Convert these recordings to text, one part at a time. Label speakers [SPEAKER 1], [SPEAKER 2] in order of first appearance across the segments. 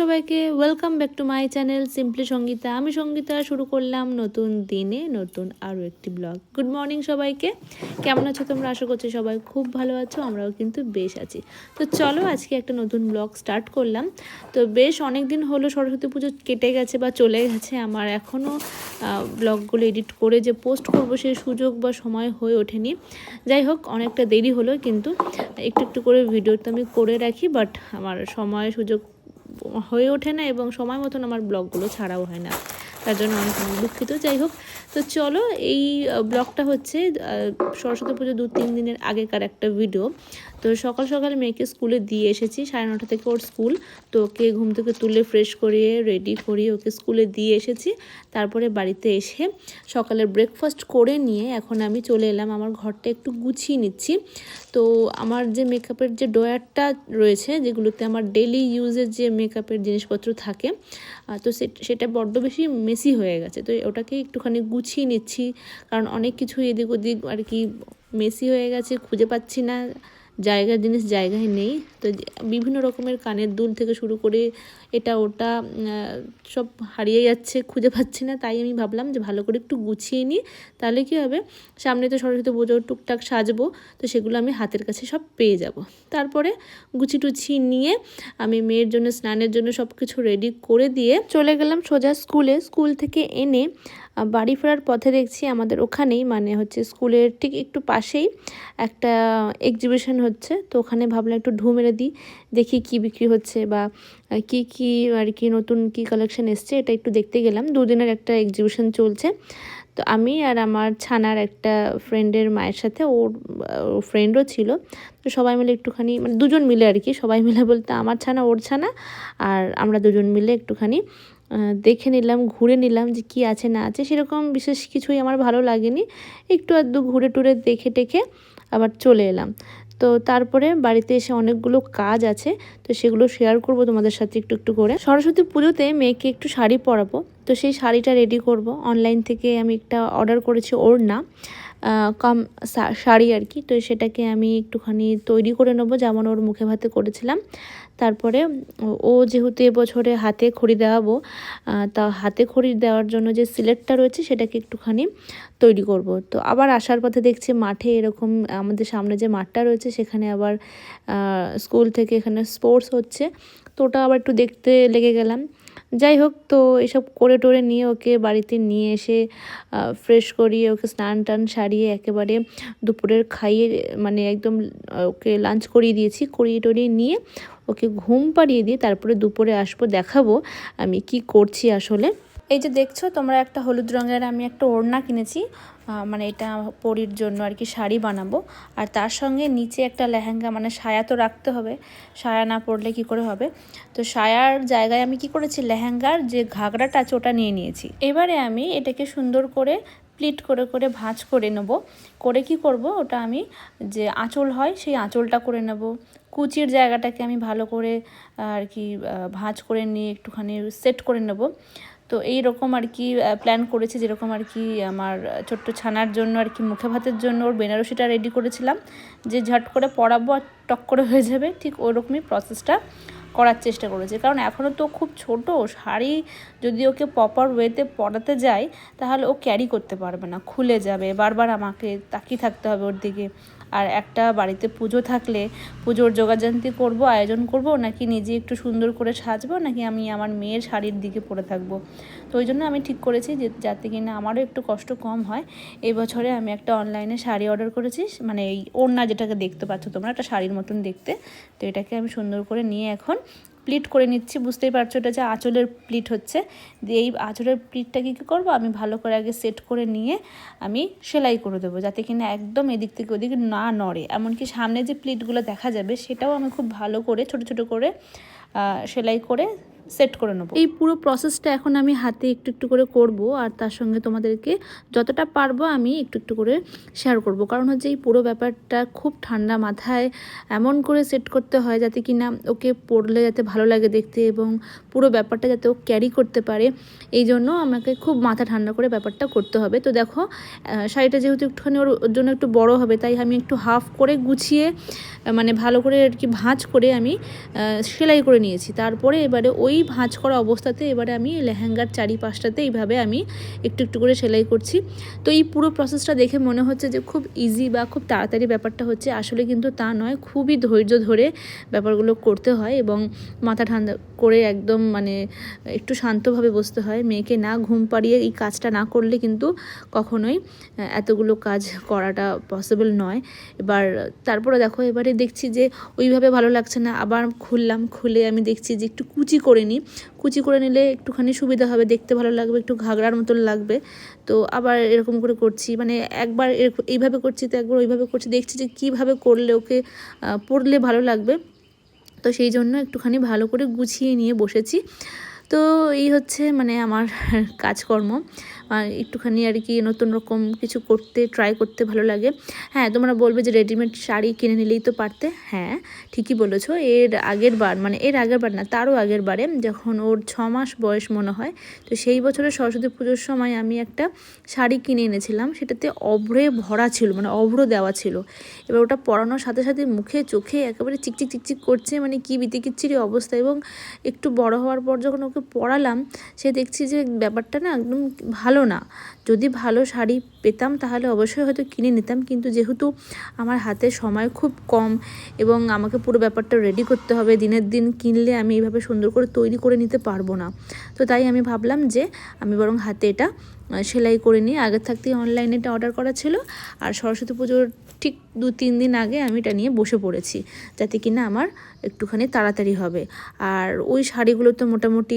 [SPEAKER 1] সবাইকে welcome back to my channel simply Sangeeta আমি সঙ্গীতা, শুরু করলাম নতুন দিনে, নতুন আরও একটি ব্লগ গুড মর্নিং সবাইকে। কেমন আছো তোমরা? আশা করছি সবাই খুব ভালো আছো, আমরাও কিন্তু বেশ আছি। তো চলো আজকে একটা নতুন ব্লগ স্টার্ট করলাম। তো বেশ অনেক দিন হলো সরস্বতী পুজো কেটে গেছে বা চলে গেছে। আমার এখনও ব্লগগুলো এডিট করে যে পোস্ট করব সেই সুযোগ বা সময় হয়ে ওঠেনি। যাই হোক, অনেকটা দেরি হলো, কিন্তু একটু একটু করে ভিডিও তো আমি করে রাখি বাট আমার সময় সুযোগ হয়ে ওঠে না এবং সময় মতন আমার ব্লগগুলো ছাড়াও হয় না। তার জন্য অনেক দুঃখিত। যাই হোক তো চলো এই ব্লগটা হচ্ছে সরস্বতী পুজো দু তিন দিনের আগেকার একটা ভিডিও তো সকাল সকাল মেয়েকে স্কুলে দিয়ে এসেছি, সাড়ে নটা থেকে ওর স্কুল। তো ওকে ঘুম থেকে তুলে ফ্রেশ করিয়ে রেডি করিয়ে ওকে স্কুলে দিয়ে এসেছি। তারপরে বাড়িতে এসে সকালের ব্রেকফাস্ট করে নিয়ে এখন আমি চলে এলাম। আমার ঘরটা একটু গুছিয়ে নিচ্ছি। তো আমার যে মেকআপের যে ড্রয়ারটা রয়েছে, যেগুলোতে আমার ডেলি ইউজের যে মেকআপের জিনিসপত্র থাকে তো সেটা বড্ড বেশি মেসি হয়ে গেছে। তো ওটাকে একটুখানি গুছিয়ে নিচ্ছি। কারণ অনেক কিছু এদিক ওদিক আর কি মেসি হয়ে গেছে, খুঁজে পাচ্ছি না। জায়গার জিনিস জায়গায় নেই। তো বিভিন্ন রকমের কানের দুল থেকে শুরু করে এটা, ওটা সব হারিয়ে যাচ্ছে, খুঁজে পাচ্ছি না। তাই আমি ভাবলাম যে ভালো করে একটু গুছিয়ে নিই। তাহলে কী হবে? সামনে তো সরস্বতী পুজো টুকটাক সাজবো, তো সেগুলো আমি হাতের কাছে সব পেয়ে যাব। তারপরে গুছি টুছি নিয়ে আমি মেয়ের জন্য, স্নানের জন্য সব কিছু রেডি করে দিয়ে চলে গেলাম সোজা স্কুলে স্কুল থেকে এনে বাড়ি ফেরার পথে দেখছি আমাদের ওখানেই মানে হচ্ছে স্কুলের ঠিক একটু পাশেই একটা এক্সিবিশন হচ্ছে। তো ওখানে ভাবলাম একটু ঢু মেরে দিই, দেখি কি বিক্রি হচ্ছে বা কি কি আর কি নতুন কি কালেকশন এসছে, এটা একটু দেখতে গেলাম। দুদিনের একটা এক্সিবিশন চলছে। তো আমি আর আমার ছানার একটা ফ্রেন্ডের মায়ের সাথে, ওর ফ্রেন্ডও ছিল। তো সবাই মিলে একটুখানি মানে দুজন মিলে আর কি, সবাই মিলে বলতে আমার ছানা, ওর ছানা, আর আমরা দুজন মিলে একটুখানি দেখে নিলাম ঘুরে নিলাম যে কি আছে না আছে। সেরকম বিশেষ কিছুই আমার ভালো লাগেনি। একটু আধটু ঘুরে টুরে দেখে টেখে আবার চলে এলাম। তো তারপরে বাড়িতে এসে অনেকগুলো কাজ আছে তো সেগুলো শেয়ার করব তোমাদের সাথে একটু একটু করে। সরস্বতী পুজোতে মেয়েকে একটু শাড়ি পরাবো তো সেই শাড়িটা রেডি করব। অনলাইন থেকে আমি একটা অর্ডার করেছি ওড়না আহ, কম শাড়ি আর কি। তো সেটাকে আমি একটুখানি তৈরি করে নেব যেমন ওর মুখে ভাতে করেছিলাম। তারপরে ও- যেহেতু এবছরে হাতে খড়ি দেওয়াবো তা হাতে খড়ি দেওয়ার জন্য যে সিলেটটা রয়েছে সেটাকে একটুখানি তৈরি করব। তো আবার আসার পথে দেখছি মাঠে এরকম আমাদের সামনে যে মাঠটা রয়েছে সেখানে আবার স্কুল থেকে এখানে স্পোর্টস হচ্ছে। তো ওটা আবার একটু দেখতে লেগে গেলাম। যাই হোক, তো এসব করে টোরে নিয়ে ওকে বাড়িতে নিয়ে এসে ফ্রেশ করিয়ে ওকে স্নান টান সারিয়ে একেবারে দুপুরের খাইয়ে মানে একদম ওকে লাঞ্চ করিয়ে দিয়েছি। করিয়ে টরিয়ে নিয়ে ওকে ঘুম পাড়িয়ে দিয়ে তারপরে দুপুরে আসব, দেখাবো আমি কি করছি আসলে। এই যে দেখছ, তোমরা একটা হলুদ রঙের আমি একটা ওড়না কিনেছি মানে এটা পরির জন্য আর কি শাড়ি বানাবো। আর তার সঙ্গে নিচে একটা লেহেঙ্গা মানে সায়া তো রাখতে হবে, সায়া না পরলে কি করে হবে? তো সায়ার জায়গায় আমি কি করেছি, লেহেঙ্গার যে ঘাগরাটা আছে ওটা নিয়ে নিয়েছি। এবারে আমি এটাকে সুন্দর করে প্লিট করে করে ভাঁজ করে নেব। করে কি করব, ওটা আমি যে আঁচল হয়, সেই আঁচলটা করে নেব। কুচির জায়গাটাকে আমি ভালো করে আর কি ভাঁজ করে নিয়ে একটুখানি সেট করে নেব। তো এই রকম আর কি প্ল্যান করেছি। যেরকম আর কি, আমার ছোট্ট ছানার জন্য আর কি, মুখে ভাতের জন্য ওর বেনারসিটা রেডি করেছিলাম। যে ঝট করে পরাবো আর টক করে হয়ে যাবে, ঠিক ওরকমই প্রসেসটা করার চেষ্টা করেছে। কারণ এখনও তো খুব ছোট, শাড়ি যদি ওকে প্রপার ওয়েতে পরাতে যায় তাহলে ও ক্যারি করতে পারবে না, খুলে যাবে। বারবার আমাকে তাকিয়ে থাকতে হবে ওর দিকে। আর একটা বাড়িতে পুজো থাকলে পুজোর যোগাযান্তি করব, আয়োজন করব, নাকি নিজে একটু সুন্দর করে সাজবো, নাকি আমি আমার মেয়ের শাড়ির দিকে পরে থাকব? তো ওই জন্য আমি ঠিক করেছি যে, যাতে কিনা আমারও একটু কষ্ট কম হয়। এবছরে বছরে আমি একটা অনলাইনে শাড়ি অর্ডার করেছি মানে এই ওড়না যেটাকে দেখতে পাচ্ছ তোমরা, একটা শাড়ির মতন দেখতে। তো এটাকে আমি সুন্দর করে নিয়ে এখন প্লিট করে নিচ্ছি, বুঝতেই পারছ এটা যে আঁচলের প্লিট হচ্ছে। দিয়ে এই আঁচলের প্লিটটাকে কী করব? আমি ভালো করে আগে সেট করে নিয়ে আমি সেলাই করে দেবো, যাতে কিনা একদম এদিক থেকে ওদিকে না নড়ে। এমনকি সামনে যে প্লিটগুলো দেখা যাবে, সেটাও আমি খুব ভালো করে, ছোট ছোট করে সেলাই করে সেট করে নেব। এই পুরো প্রসেসটা এখন আমি হাতে একটু একটু করে করব আর তার সঙ্গে তোমাদেরকে যতটা পারব আমি একটু একটু করে শেয়ার করব। কারণ হচ্ছে এই পুরো ব্যাপারটা খুব ঠান্ডা মাথায় এমন করে সেট করতে হয় যাতে কি না ওকে পড়লে যাতে ভালো লাগে দেখতে এবং পুরো ব্যাপারটা যাতে ও ক্যারি করতে পারে। এই জন্য আমাকে খুব মাথা ঠান্ডা করে ব্যাপারটা করতে হবে। তো দেখো শাড়িটা যেহেতু একটুখানি ওর জন্য একটু বড় হবে, তাই আমি একটু হাফ করে গুছিয়ে মানে ভালো করে আর কি ভাঁজ করে আমি সেলাই করে নিয়েছি। তারপরে এবারে ওই ভাঁজ করা অবস্থাতে এবারে আমি লেহেঙ্গার চারিপাশটাতে এইভাবে আমি একটু একটু করে সেলাই করছি। তো এই পুরো প্রসেসটা দেখে মনে হচ্ছে যে খুব ইজি বা খুব তাড়াতাড়ি ব্যাপারটা হচ্ছে। আসলে কিন্তু তা নয়, খুবই ধৈর্য ধরে ব্যাপারগুলো করতে হয় এবং মাথা ঠান্ডা করে একদম মানে একটু শান্তভাবে বসতে হয়। মেয়েকে না ঘুম পাড়িয়ে এই কাজটা না করলে কিন্তু কখনোই এতগুলো কাজ করাটা পসিবল নয়। এবার তারপরে দেখো এবারে দেখছি যে ওইভাবে ভালো লাগছে না। আবার খুললাম, খুলে আমি দেখছি যে একটু কুচি করে নিই কুচি করে নিলে একটুখানি সুবিধা হবে, দেখতে ভালো লাগবে, একটু ঘাগড়ার মতন লাগবে। তো আবার এরকম করে করছি মানে একবার এইভাবে করছি তো একবার ওইভাবে করছি, দেখছি যে কীভাবে করলে ওকে পড়লে ভালো লাগবে। তো সেই জন্য একটুখানি ভালো করে গুছিয়ে নিয়ে বসেছি। তো এই হচ্ছে মানে আমার কাজকর্ম। একটুখানি আর কি নতুন রকম কিছু করতে ট্রাই করতে ভালো লাগে। হ্যাঁ তোমরা বলবে যে রেডিমেড শাড়ি কিনে নিলেই তো পারতে। হ্যাঁ ঠিকই বলেছ। এর আগের বার মানে এর আগের বার না, তারও আগের বারে যখন ওর ছ মাস বয়স মনে হয়, তো সেই বছরের সরস্বতী পুজোর সময় আমি একটা শাড়ি কিনে এনেছিলাম। সেটাতে অভ্রে ভরা ছিল মানে অভ্র দেওয়া ছিল। এবার ওটা পরানোর সাথে সাথে মুখে, চোখে একেবারে চিকচিক চিকচিক করছে মানে কি বিতিকিচ্ছিরি অবস্থা। এবং একটু বড় হওয়ার পর যখন ওকে পড়ালাম সে দেখছি যে ব্যাপারটা না একদম ভালো না। যদি ভালো শাড়ি পেতাম তাহলে অবশ্যই হয়তো কিনে নিতাম, কিন্তু যেহেতু আমার হাতে সময় খুব কম এবং আমাকে পুরো ব্যাপারটা রেডি করতে হবে, দিনের দিন কিনলে আমি এইভাবে সুন্দর করে তৈরি করে নিতে পারব না। তো তাই আমি ভাবলাম যে আমি বরং হাতে এটা সেলাই করে নিয়ে আগের থাকতেই অনলাইনে এটা অর্ডার করা ছিল, আর সরস্বতী পুজোর ঠিক দু তিন দিন আগে আমি এটা নিয়ে বসে পড়েছি, যাতে কিনা আমার একটুখানি তাড়াতাড়ি হবে। আর ওই শাড়িগুলো তো মোটামুটি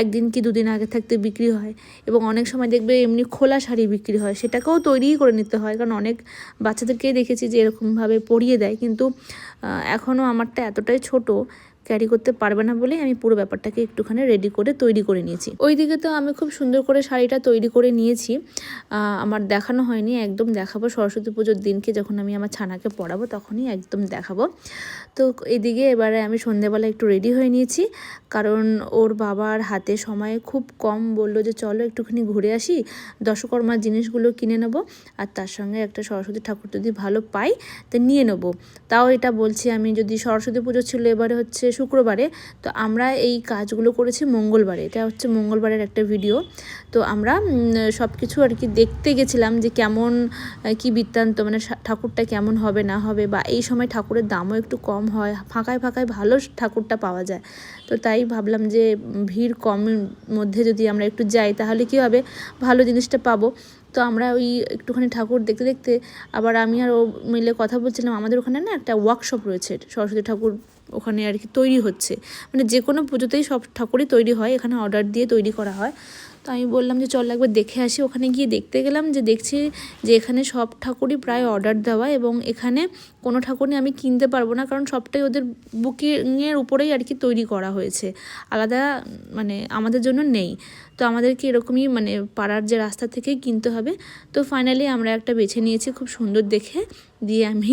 [SPEAKER 1] একদিন কি দুদিন আগে থাকতে বিক্রি হয় এবং অনেক সময় দেখবে এমনি খোলা শাড়ি বিক্রি হয়, সেটাকেও তৈরিই করে নিতে হয়। কারণ অনেক বাচ্চাদেরকেই দেখেছি যে এরকমভাবে পরিয়ে দেয়, কিন্তু এখনও আমারটা এতটাই ছোট ক্যারি করতে পারবে না বলে আমি পুরো ব্যাপারটাকে একটুখানি রেডি করে তৈরি করে নিয়েছি। ওইদিকে তো আমি খুব সুন্দর করে শাড়িটা তৈরি করে নিয়েছি। আমার দেখানো হয়নি, একদম দেখাবো। সরস্বতী পুজোর দিনকে যখন আমি আমার ছানাকে পড়াবো তখনই একদম দেখাবো। তো এদিকে এবারে আমি সন্ধেবেলা একটু রেডি হয়ে নিয়েছি। কারণ ওর বাবার হাতে সময় খুব কম বলল যে, চলো একটুখানি ঘুরে আসি, দশকর্মার জিনিসগুলো কিনে নেব আর তার সঙ্গে একটা সরস্বতী ঠাকুর যদি ভালো পাই, তা নিয়ে নেব। তাও এটা বলছি আমি, যদি সরস্বতী পুজো ছিল, এবারে হচ্ছে শুক্রবারে, তো আমরা এই কাজগুলো করেছি মঙ্গলবারে। এটা হচ্ছে মঙ্গলবারের একটা ভিডিও। তো আমরা সব কিছু আর কি দেখতে গেছিলাম যে কেমন কি বৃত্তান্ত মানে ঠাকুরটা কেমন হবে, না হবে, বা এই সময় ঠাকুরের দামও একটু কম হয়, ফাঁকায় ফাঁকায় ভালো ঠাকুরটা পাওয়া যায়। তো তাই ভাবলাম যে ভিড় কমের মধ্যে যদি আমরা একটু যাই, তাহলে কি হবে? ভালো জিনিসটা পাবো। তো আমরা ওই একটুখানি ঠাকুর দেখতে দেখতে আবার আমি আর ও মিলে কথা বলছিলাম। আমাদের ওখানে না একটা ওয়ার্কশপ রয়েছে, সরস্বতী ঠাকুর ওখানে আর কি তৈরি হচ্ছে। মানে যে কোনো পুজোতেই সব ঠাকুরই তৈরি হয়, এখানে অর্ডার দিয়ে তৈরি করা হয়। তো আমি বললাম যে চল একবার দেখে আসি। ওখানে গিয়ে দেখতে গেলাম যে দেখছি যে এখানে সব ঠাকুরই প্রায় অর্ডার দেওয়া এবং এখানে কোনো ঠাকুরই আমি কিনতে পারব না কারণ সবটাই ওদের বুকিংয়ের উপরেই আর কি তৈরি করা হয়েছে। আলাদা মানে আমাদের জন্য নেই। তো আমাদেরকে এরকমই মানে পাড়ার যে রাস্তা থেকেই কিনতে হবে। তো ফাইনালি আমরা একটা বেছে নিয়েছি খুব সুন্দর দেখে। দিয়ে আমি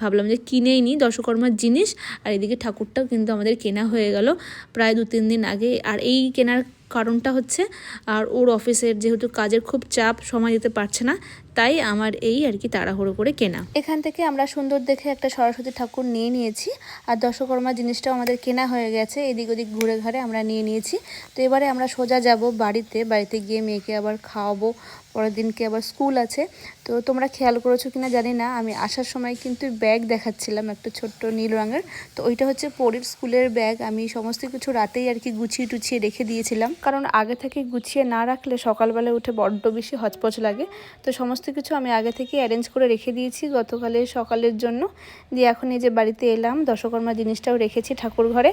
[SPEAKER 1] ভাবলাম যে কিনেই নিই দশকর্মার জিনিস। আর এদিকে ঠাকুরটাও কিন্তু আমাদের কেনা হয়ে গেল। প্রায় দু তিন দিন আগে। আর এই কেনার কারণটা হচ্ছে আর ওর অফিসের যেহেতু কাজের খুব চাপ সময় দিতে পারছে না তাই আমার এই আর কি তাড়াহুড়ো করে কেনা। এখান থেকে আমরা সুন্দর দেখে একটা সরস্বতী ঠাকুর নিয়ে নিয়েছি, আর দশকর্মা জিনিসটাও আমাদের কেনা হয়ে গেছে, এদিক ওদিক ঘুরে ঘাড়ে আমরা নিয়ে নিয়েছি। তো এবারে আমরা সোজা যাব বাড়িতে বাড়িতে গিয়ে মেয়েকে আবার খাওয়াবো, পরের দিনকে আবার স্কুল আছে। তো তোমরা খেয়াল করেছ কিনা জানি না, আমি আসার সময় কিন্তু ব্যাগ দেখাচ্ছিলাম একটা ছোট্ট নীল রঙের। তো ওইটা হচ্ছে পরের স্কুলের ব্যাগ, আমি সমস্ত কিছু রাতেই আর কি গুছিয়ে টুছিয়ে রেখে দিয়েছিলাম। কারণ আগে থেকে গুছিয়ে না রাখলে সকালবেলা উঠে বড্ড বেশি হচপচ লাগে। তো সমস্ত কিছু আমি আগে থেকে অ্যারেঞ্জ করে রেখে দিয়েছি গতকালে সকালের জন্য। দিয়ে এখন এই যে বাড়িতে এলাম দশকর্মা জিনিসটাও রেখেছি ঠাকুর ঘরে।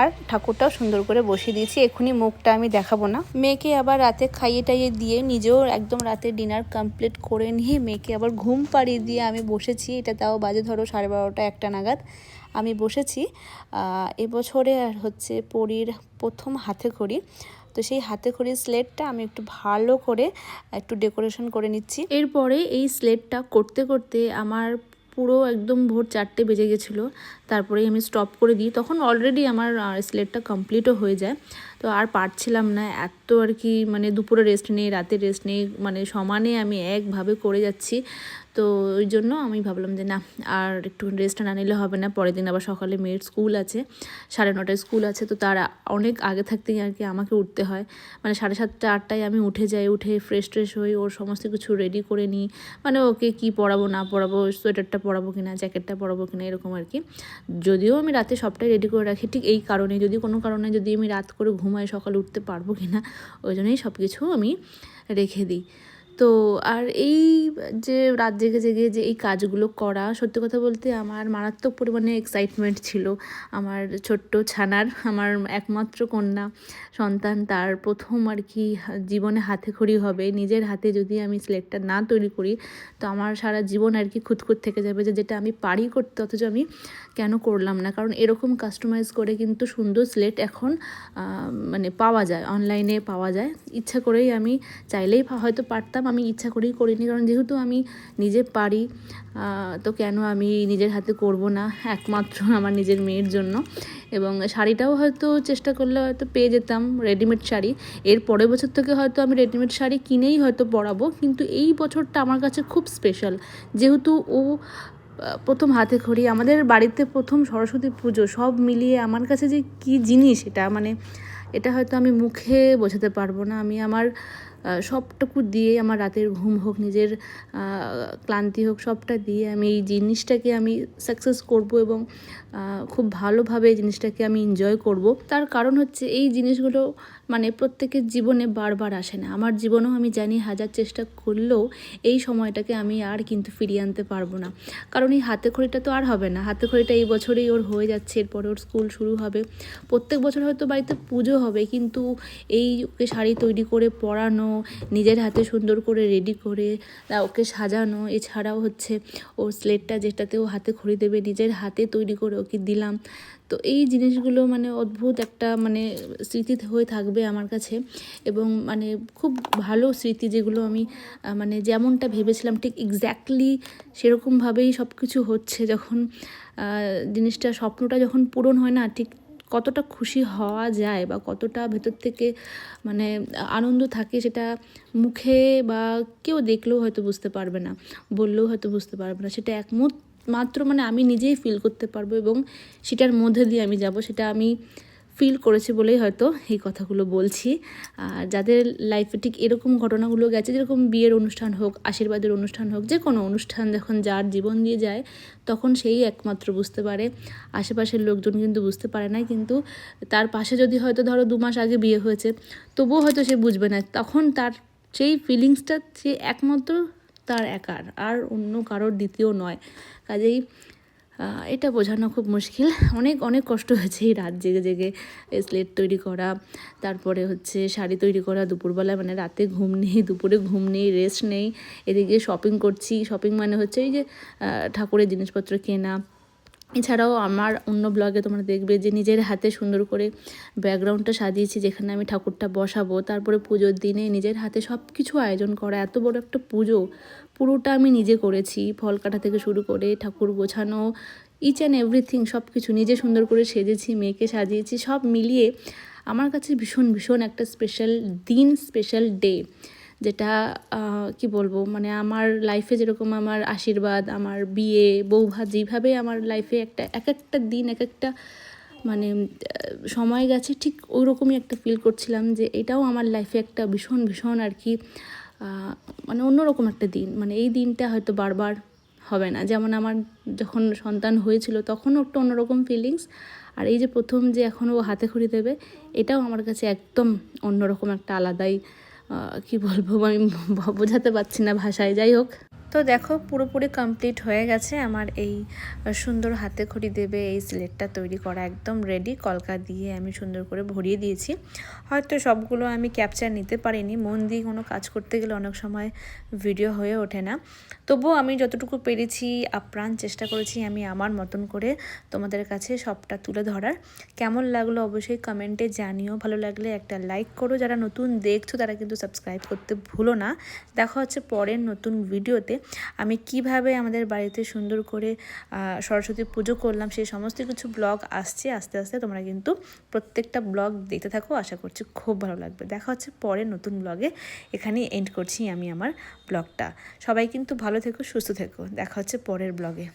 [SPEAKER 1] আর ঠাকুরটাও সুন্দর করে বসিয়ে দিয়েছি এক্ষুনি মুখটা আমি দেখাবো না। মেয়েকে আবার রাতে খাইয়ে টাইয়ে দিয়ে নিজেও একদম রাতে ডিনার কমপ্লিট করে নিয়ে মেয়েকে আবার ঘুম পাড়িয়ে দিয়ে আমি বসেছি। এটা তাও বাজে ধরো সাড়ে বারোটা একটা নাগাদ আমি বসেছি। এবছরে হচ্ছে পরীর প্রথম হাতে খড়ি। তো সেই হাতে খড়ির স্লেটটা আমি একটু ভালো করে একটু ডেকোরেশন করে নিচ্ছি। এরপরে এই স্লেটটা করতে করতে আমার পুরো একদম ভোর চারটে বেজে গেছিল। তারপরে আমি স্টপ করে দিই। তখন অলরেডি আমার স্লেটটা কমপ্লিটও হয়ে যায়। তো আর পারছিলাম না। এত আর কি মানে দুপুরে রেস্ট নেই, রাতে রেস্ট নেই। মানে সমানে আমি একভাবে করে যাচ্ছি। তো ওই জন্য আমি ভাবলাম যে না, আর একটু রেস্ট না নিলে হবে না। পরের দিন আবার সকালে মেয়ের স্কুল আছে, সাড়ে নটায় স্কুল আছে, তো তার অনেক আগে থাকতেই আর কি আমাকে উঠতে হয়। মানে সাড়ে সাতটা, আটটায় আমি উঠে যাই, উঠে ফ্রেশ ট্রেশ হই, ওর সমস্ত কিছু রেডি করে নিই। মানে ওকে কি পরাবো না পরাবো সোয়েটারটা পরাবো কিনা জ্যাকেটটা পরাবো কিনা, এরকম আর কি। যদিও আমি রাতে সবটাই রেডি করে রাখি, ঠিক এই কারণে যদি কোনো কারণে যদি আমি রাত করে ঘুমাই, সকালে উঠতে পারব কিনা, ওই জন্যই সব কিছু আমি রেখে দিই। তো আর এই যে রাত জেগে জেগে যে এই কাজগুলো করা, সত্যি কথা বলতে আমার মারাত্মক পরিমাণে এক্সাইটমেন্ট ছিল। আমার ছোট্ট ছানার, আমার একমাত্র কন্যা, সন্তান তার প্রথম আর কি জীবনে হাতে খড়ি হবে। নিজের হাতে যদি আমি স্লেটটা না তৈরি করি, তো আমার সারা জীবন আর কি খুঁতখুত থেকে যাবে যে যেটা আমি পারি করতে, অথচ আমি কেন করলাম না? কারণ এরকম কাস্টমাইজ করে কিন্তু সুন্দর স্লেট এখন মানে পাওয়া যায় অনলাইনে পাওয়া যায়। ইচ্ছা করেই আমি চাইলেই হয়তো পারতাম আমি ইচ্ছা করেই করিনি। কারণ যেহেতু আমি নিজে পারি তো কেন আমি নিজের হাতে করব না? একমাত্র আমার নিজের মেয়ের জন্য। এবং শাড়িটাও হয়তো চেষ্টা করলে হয়তো পেয়ে যেতাম রেডিমেড শাড়ি। এর পরের বছর থেকে হয়তো আমি রেডিমেড শাড়ি কিনেই হয়তো পরাবো। কিন্তু এই বছরটা আমার কাছে খুব স্পেশাল যেহেতু ও প্রথম হাতে খড়ি, আমাদের বাড়িতে প্রথম সরস্বতী পুজো, সব মিলিয়ে আমার কাছে যে কি জিনিস এটা মানে এটা হয়তো আমি মুখে বোঝাতে পারব না। আমি আমার সবটুকু দিয়ে আমার রাতের ঘুম হোক, নিজের ক্লান্তি হোক, সবটা দিয়ে আমি এই জিনিসটাকে আমি সাকসেস করব এবং খুব ভালোভাবে এই জিনিসটাকে আমি এনজয় করব। তার কারণ হচ্ছে এই জিনিসগুলো মানে প্রত্যেকের জীবনে বারবার আসে না। আমার জীবনেও আমি জানি হাজার চেষ্টা করলেও এই সময়টাকে আমি আর কিন্তু ফিরিয়ে আনতে পারব না। কারণ এই হাতে খড়িটা তো আর হবে না। হাতে খড়িটা এই বছরেই ওর হয়ে যাচ্ছে, এরপরে ওর স্কুল শুরু হবে। প্রত্যেক বছর হয়তো বাড়িতে পুজো হবে, কিন্তু এই ওকে শাড়ি তৈরি করে পরানো নিজের হাতে সুন্দর করে রেডি করে ওকে সাজানো। এছাড়াও হচ্ছে ওর স্লেটটা যেটাতে ও হাতে খড়ি দেবে, নিজের হাতে তৈরি করে ওকে দিলাম। তো এই জিনিসগুলো মানে অদ্ভুত একটা মানে স্মৃতি হয়ে থাকবে আমার কাছে। এবং মানে খুব ভালো স্মৃতি যেগুলো আমি মানে যেমনটা ভেবেছিলাম ঠিক এক্স্যাক্টলি সেরকমভাবেই সব কিছু হচ্ছে যখন জিনিসটা, স্বপ্নটা যখন পূরণ হয় না, ঠিক কতটা খুশি হওয়া যায় বা কতটা ভেতর থেকে মানে আনন্দ থাকে সেটা মুখে বা কেউ দেখলেও হয়তো বুঝতে পারবে না, বললেও হয়তো বুঝতে পারবে না। সেটা একমত, মাত্র মানে আমি নিজেই ফিল করতে পারব এবং সেটার মধ্যে দিয়ে আমি যাব, সেটা আমি ফিল করেছি বলেই হয়তো এই কথাগুলো বলছি। আর যাদের লাইফে ঠিক এরকম ঘটনাগুলো গেছে, যেরকম বিয়ের অনুষ্ঠান হোক, আশীর্বাদের অনুষ্ঠান হোক, যে কোনো অনুষ্ঠান যখন যার জীবন দিয়ে যায়, তখন সেই একমাত্র বুঝতে পারে। আশেপাশের লোকজন কিন্তু বুঝতে পারে না কিন্তু তার পাশে যদি হয়তো ধরো দু মাস আগে বিয়ে হয়েছে, তবুও হয়তো সে বুঝবে না তখন তার সেই ফিলিংসটা সে একমাত্র তার একার, আর অন্য কারোর দ্বিতীয় নয়। কাজেই এটা বোঝানো খুব মুশকিল। অনেক অনেক কষ্ট হয়েছে এই রাত জেগে জেগে স্লেট তৈরি করা, তারপরে হচ্ছে শাড়ি তৈরি করা, দুপুরবেলা মানে রাতে ঘুম নেই, দুপুরে ঘুম নেই রেস্ট নেই, এদিকে শপিং করছি শপিং মানে হচ্ছে এই যে ঠাকুরের জিনিসপত্র কেনা এছাড়াও আমার অন্য ব্লগে তোমরা দেখবে যে নিজের হাতে সুন্দর করে ব্যাকগ্রাউন্ডটা সাজিয়েছি, যেখানে আমি ঠাকুরটা বসাবো, তারপরে পুজোর দিনে নিজের হাতে সব কিছু আয়োজন করা, এত বড় একটা পুজো, পুরোটা আমি নিজে করেছি, ফল কাটা থেকে শুরু করে ঠাকুর গোছানো ইচ অ্যান্ড এভরিথিং সব কিছু নিজে সুন্দর করে সেজেছি, মেয়েকে সাজিয়েছি, সব মিলিয়ে আমার কাছে ভীষণ ভীষণ একটা স্পেশাল দিন স্পেশাল ডে যেটা কি বলব মানে আমার লাইফে যেরকম আমার আশীর্বাদ, আমার বিয়ে বৌভাত যেভাবে আমার লাইফে একটা, এক একটা দিন, এক একটা মানে সময় গেছে, ঠিক ওই রকমই একটা ফিল করছিলাম যে এটাও আমার লাইফে একটা ভীষণ ভীষণ আর কি মানে অন্যরকম একটা দিন। মানে এই দিনটা হয়তো বারবার হবে না। যেমন আমার যখন সন্তান হয়েছিল, তখনও একটা অন্যরকম ফিলিংস আর এই যে প্রথম যে এখন ও হাতে খড়ি দেবে, এটাও আমার কাছে একদম অন্যরকম একটা আলাদাই কি বলব আমি বোঝাতে পারছি না ভাষায়। যাই হোক। তো দেখো পুরোপুরি কমপ্লিট হয়ে গেছে আমার এই সুন্দর হাতে খড়ি দেবে, এই স্লেটটা তৈরি করা একদম রেডি কলকা দিয়ে আমি সুন্দর করে ভরিয়ে দিয়েছি। হয়তো সবগুলো আমি ক্যাপচার নিতে পারিনি। মন দিয়ে কোনো কাজ করতে গেলে অনেক সময় ভিডিও হয়ে ওঠে না। তবুও আমি যতটুকু পেরেছি, আপ্রাণ চেষ্টা করেছি আমি আমার মতন করে তোমাদের কাছে সবটা তুলে ধরার। কেমন লাগল অবশ্যই কমেন্টে জানিও। ভালো লাগলে একটা লাইক করো। যারা নতুন দেখছ তারা কিন্তু সাবস্ক্রাইব করতে ভুলো না। দেখা হচ্ছে পরের নতুন ভিডিওতে আমি কীভাবে আমাদের বাড়িতে সুন্দর করে সরস্বতী পুজো করলাম, সেই সমস্ত কিছু ব্লগ আসছে, আস্তে আস্তে তোমরা কিন্তু প্রত্যেকটা ব্লগ দেখতে থাকো, আশা করছি খুব ভালো লাগবে। দেখা হচ্ছে পরে নতুন ব্লগে। এখানে এন্ড করছি আমি আমার ব্লগটা। সবাই কিন্তু ভালো থেকো, সুস্থ থেকো। দেখা হচ্ছে পরের ব্লগে।